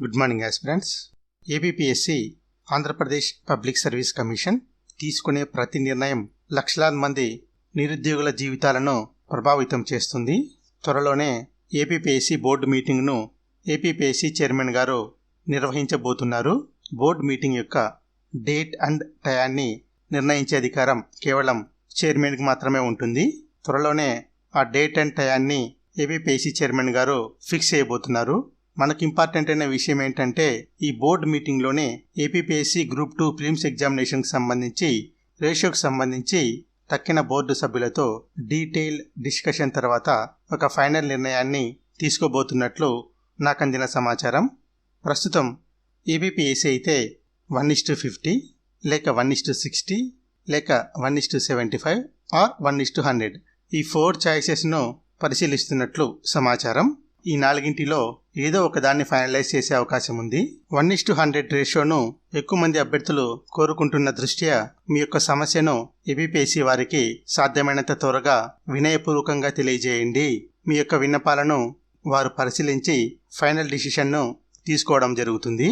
Good morning aspirants APPSC Andhra Pradesh public service commission తీసుకునే ప్రతి నిర్ణయం లక్షలాది మంది నిరుద్యోగుల జీవితాలను ప్రభావితం చేస్తుంది. త్వరలోనే ఏపీపీఎస్సీ బోర్డు మీటింగ్ను ఏపీపీఎస్సీ చైర్మన్ గారు నిర్వహించబోతున్నారు. బోర్డు మీటింగ్ యొక్క డేట్ అండ్ టయాన్ని నిర్ణయించే అధికారం కేవలం చైర్మన్కి మాత్రమే ఉంటుంది. త్వరలోనే ఆ డేట్ అండ్ టయాన్ని ఏపీపీఎస్సీ చైర్మన్ గారు ఫిక్స్ చేయబోతున్నారు. మనకు ఇంపార్టెంట్ అయిన విషయం ఏంటంటే ఈ బోర్డు మీటింగ్లోనే ఏపీపీఎస్సీ గ్రూప్ టూ ప్రిలిమ్స్ ఎగ్జామినేషన్కి సంబంధించి రేషియోకి సంబంధించి తక్కిన బోర్డు సభ్యులతో డీటెయిల్ డిస్కషన్ తర్వాత ఒక ఫైనల్ నిర్ణయాన్ని తీసుకోబోతున్నట్లు నాకు అందిన సమాచారం. ప్రస్తుతం ఏబిపిఎస్సి అయితే వన్ ఇస్టు ఫిఫ్టీ. లేక వన్ ఇస్ టు సిక్స్టీ లేక one is to seventy five or one is to hundred ఈ ఫోర్ ఛాయిసెస్ను పరిశీలిస్తున్నట్లు సమాచారం. ఈ నాలుగింటిలో ఏదో ఒక దాన్ని ఫైనలైజ్ చేసే అవకాశం ఉంది. వన్ ఇస్ టు హండ్రెడ్ రేషియోను ఎక్కువ మంది అభ్యర్థులు కోరుకుంటున్న దృష్ట్యా మీ యొక్క సమస్యను ఏబిపిఎస్సి వారికి సాధ్యమైనంత త్వరగా వినయపూర్వకంగా తెలియజేయండి. మీ యొక్క విన్నపాలను వారు పరిశీలించి ఫైనల్ డిసిషన్ను తీసుకోవడం జరుగుతుంది.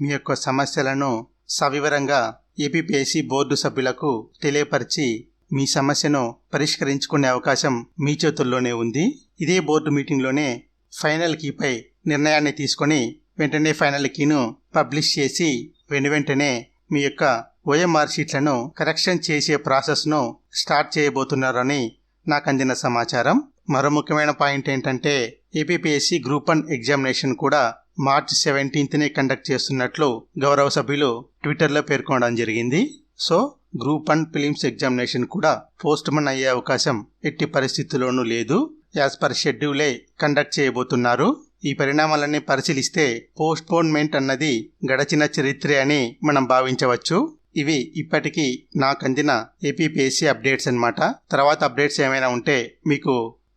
మీ యొక్క సమస్యలను సవివరంగా ఏపీపీఎస్సీ బోర్డు సభ్యులకు తెలియపరిచి మీ సమస్యను పరిష్కరించుకునే అవకాశం మీ చేతుల్లోనే ఉంది. ఇదే బోర్డు మీటింగ్లోనే ఫైనల్ కీపై నిర్ణయాన్ని తీసుకొని వెంటనే ఫైనల్ కీను పబ్లిష్ చేసి వెను వెంటనే మీ యొక్క ఓఎంఆర్ షీట్లను కరెక్షన్ చేసే ప్రాసెస్ను స్టార్ట్ చేయబోతున్నారని నాకు అందిన సమాచారం. మరో ముఖ్యమైన పాయింట్ ఏంటంటే ఏపీపీఎస్సీ గ్రూప్ వన్ ఎగ్జామినేషన్ కూడా మార్చ్ సెవెంటీన్త్నే కండక్ట్ చేస్తున్నట్లు గౌరవ సభ్యులు ట్విట్టర్లో పేర్కొనడం జరిగింది. So group one prelims examination కూడా పోస్ట్ మన్ అయ్యే అవకాశం ఎట్టి పరిస్థితుల్లోనూ లేదు. యాజ్ పర్ షెడ్యూలే కండక్ట్ చేయబోతున్నారు. ఈ పరిణామాలన్నీ పరిశీలిస్తే పోస్ట్ పోన్మెంట్ అన్నది గడచిన చరిత్రే అని మనం భావించవచ్చు. ఇవి ఇప్పటికీ నాకు అందిన ఏపీపీఎస్సీ అప్డేట్స్ అనమాట తర్వాత అప్డేట్స్ ఏమైనా ఉంటే మీకు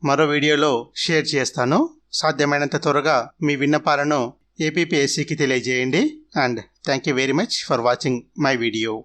మరో వీడియోలో షేర్ చేస్తాను. సాధ్యమైనంత త్వరగా మీ విన్నపాలను ఏపీపీఎస్సీకి తెలియజేయండి. And thank you very much for watching my video